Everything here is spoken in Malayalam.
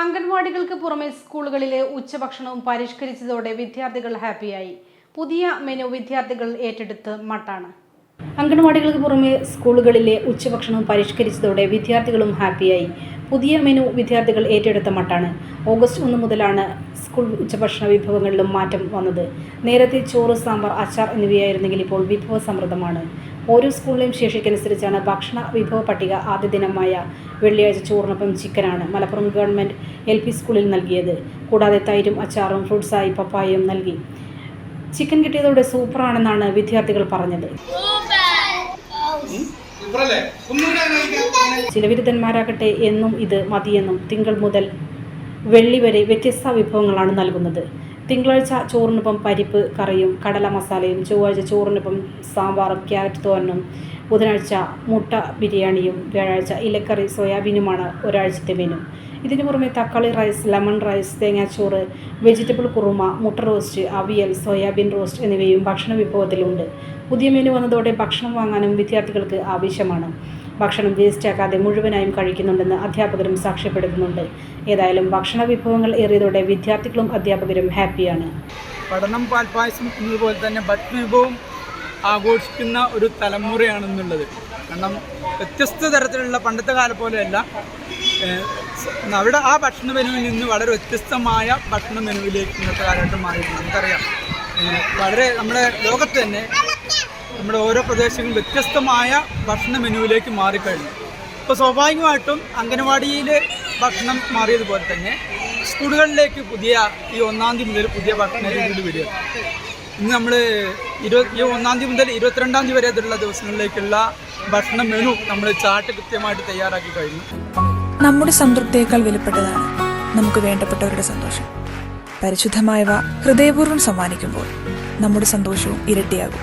അംഗൻവാടികൾക്ക് പുറമെ സ്കൂളുകളിലെ ഉച്ചഭക്ഷണവും പരിഷ്കരിച്ചതോടെ വിദ്യാർത്ഥികൾ ഹാപ്പിയായി. പുതിയ മെനു വിദ്യാർത്ഥികൾ ഏറ്റെടുത്ത് മട്ടാണ്. അംഗൻവാടികൾക്ക് പുറമെ സ്കൂളുകളിലെ ഉച്ചഭക്ഷണവും പരിഷ്കരിച്ചതോടെ വിദ്യാർത്ഥികളും ഹാപ്പിയായി. പുതിയ മെനു വിദ്യാർത്ഥികൾ ഏറ്റെടുത്ത മട്ടാണ്. ഓഗസ്റ്റ് ഒന്ന് മുതലാണ് സ്കൂൾ ഉച്ചഭക്ഷണ വിഭവങ്ങളിലും മാറ്റം വന്നത്. നേരത്തെ ചോറ് സാമ്പാർ അച്ചാർ എന്നിവയായിരുന്നെങ്കിൽ ഇപ്പോൾ വിഭവ സമൃദ്ധമാണ് ഓരോ സ്കൂളിലെയും ശേഷിക്കനുസരിച്ചാണ് ഭക്ഷണ വിഭവ പട്ടിക ആദ്യ ദിനമായ വെള്ളിയാഴ്ച ചോറിനൊപ്പം ചിക്കനാണ് മലപ്പുറം ഗവൺമെന്റ് എൽ പി സ്കൂളിൽ നൽകിയത്. കൂടാതെ തൈരും അച്ചാറും ഫ്രൂട്ട്സായി പപ്പായയും നൽകി. ചിക്കൻ കിട്ടിയതോടെ സൂപ്പറാണെന്നാണ് വിദ്യാർത്ഥികൾ പറഞ്ഞത്. ചില വിരുദ്ധന്മാരാകട്ടെ എന്നും ഇത് മതിയെന്നും തിങ്കൾ മുതൽ വെള്ളി വരെ വ്യത്യസ്ത വിഭവങ്ങളാണ് നൽകുന്നത്. തിങ്കളാഴ്ച ചോറിനൊപ്പം പരിപ്പ് കറിയും കടല മസാലയും ചൊവ്വാഴ്ച ചോറിനൊപ്പം സാമ്പാറും ക്യാരറ്റ് തോരനും ബുധനാഴ്ച മുട്ട ബിരിയാണിയും വ്യാഴാഴ്ച ഇലക്കറി സോയാബീനുമാണ് ഒരാഴ്ചത്തെ മെനു. ഇതിനു പുറമെ തക്കാളി റൈസ് ലെമൺ റൈസ് തേങ്ങാച്ചോറ് വെജിറ്റബിൾ കുറുമ മുട്ട റോസ്റ്റ് അവിയൽ സോയാബീൻ റോസ്റ്റ് എന്നിവയും ഭക്ഷണ വിഭവത്തിലുണ്ട്. പുതിയ മെനു വന്നതോടെ ഭക്ഷണം വാങ്ങാനും വിദ്യാർത്ഥികൾക്ക് ആവശ്യമാണ്. ഭക്ഷണം വേസ്റ്റാക്കാതെ മുഴുവനായും കഴിക്കുന്നുണ്ടെന്ന് അധ്യാപകരും സാക്ഷ്യപ്പെടുത്തുന്നുണ്ട്. ഏതായാലും ഭക്ഷണ വിഭവങ്ങൾ ഏറിയതോടെ വിദ്യാർത്ഥികളും അധ്യാപകരും ഹാപ്പിയാണ്. പഠനം പാൽപ്പായസം എന്നതുപോലെ തന്നെ ഭക്ഷണവും ആഘോഷിക്കുന്ന ഒരു തലമുറയാണെന്നുള്ളത്. കാരണം വ്യത്യസ്ത തരത്തിലുള്ള പണ്ടത്തെ കാലം പോലെയല്ല. അവിടെ ആ ഭക്ഷണ മെനുവിൽ നിന്ന് വളരെ വ്യത്യസ്തമായ ഭക്ഷണ മെനുവിലേക്ക് ഇന്നത്തെ കാലഘട്ടം മാറിയിട്ടുണ്ട്. നമുക്കറിയാം. വളരെ നമ്മുടെ ലോകത്ത് തന്നെ നമ്മുടെ ഓരോ പ്രദേശങ്ങളും വ്യത്യസ്തമായ ഭക്ഷണ മെനുവിലേക്ക് മാറിക്കഴിഞ്ഞു. ഇപ്പോൾ സ്വാഭാവികമായിട്ടും അംഗനവാടിയിൽ ഭക്ഷണം മാറിയതുപോലെ തന്നെ സ്കൂളുകളിലേക്ക് പുതിയ ഈ ഒന്നാം തീയതി മുതൽ പുതിയ ഭക്ഷണ രീതിയിൽ വരിക. ഇന്ന് നമ്മൾ ഈ ഒന്നാം തീയതി മുതൽ ഇരുപത്തിരണ്ടാം തീയതി വരെയുള്ള ദിവസങ്ങളിലേക്കുള്ള ഭക്ഷണ മെനു നമ്മൾ ചാർട്ട് കൃത്യമായിട്ട് തയ്യാറാക്കി കഴിഞ്ഞു. നമ്മുടെ സംതൃപ്തിയേക്കാൾ വിലപ്പെട്ടതാണ് നമുക്ക് വേണ്ടപ്പെട്ടവരുടെ സന്തോഷം. പരിശുദ്ധമായവ ഹൃദയപൂർവം സമ്മാനിക്കുമ്പോൾ നമ്മുടെ സന്തോഷവും ഇരട്ടിയാകും.